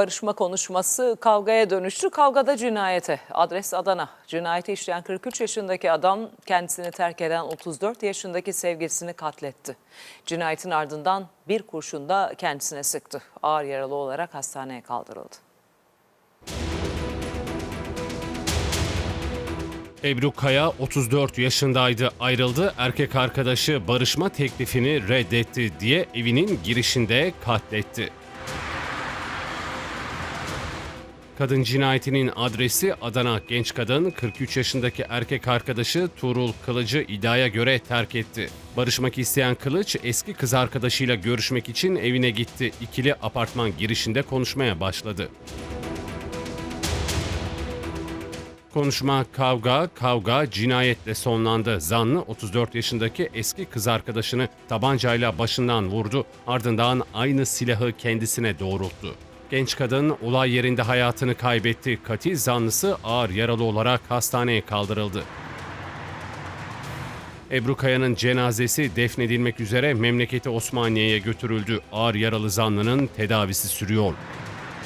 Barışma konuşması kavgaya dönüştü. Kavgada cinayete. Adres Adana. Cinayeti işleyen 43 yaşındaki adam kendisini terk eden 34 yaşındaki sevgilisini katletti. Cinayetin ardından bir kurşun da kendisine sıktı. Ağır yaralı olarak hastaneye kaldırıldı. Ebru Kaya 34 yaşındaydı. Ayrıldı. Erkek arkadaşı barışma teklifini reddetti diye evinin girişinde katletti. Kadın cinayetinin adresi Adana. Genç kadın 43 yaşındaki erkek arkadaşı Tuğrul Kılıcı iddiaya göre terk etti. Barışmak isteyen Kılıç eski kız arkadaşıyla görüşmek için evine gitti. İkili apartman girişinde konuşmaya başladı. Konuşma kavga, kavga cinayetle sonlandı. Zanlı 34 yaşındaki eski kız arkadaşını tabancayla başından vurdu. Ardından aynı silahı kendisine doğrulttu. Genç kadın olay yerinde hayatını kaybetti. Katil zanlısı ağır yaralı olarak hastaneye kaldırıldı. Ebru Kaya'nın cenazesi defnedilmek üzere memleketi Osmaniye'ye götürüldü. Ağır yaralı zanlının tedavisi sürüyor.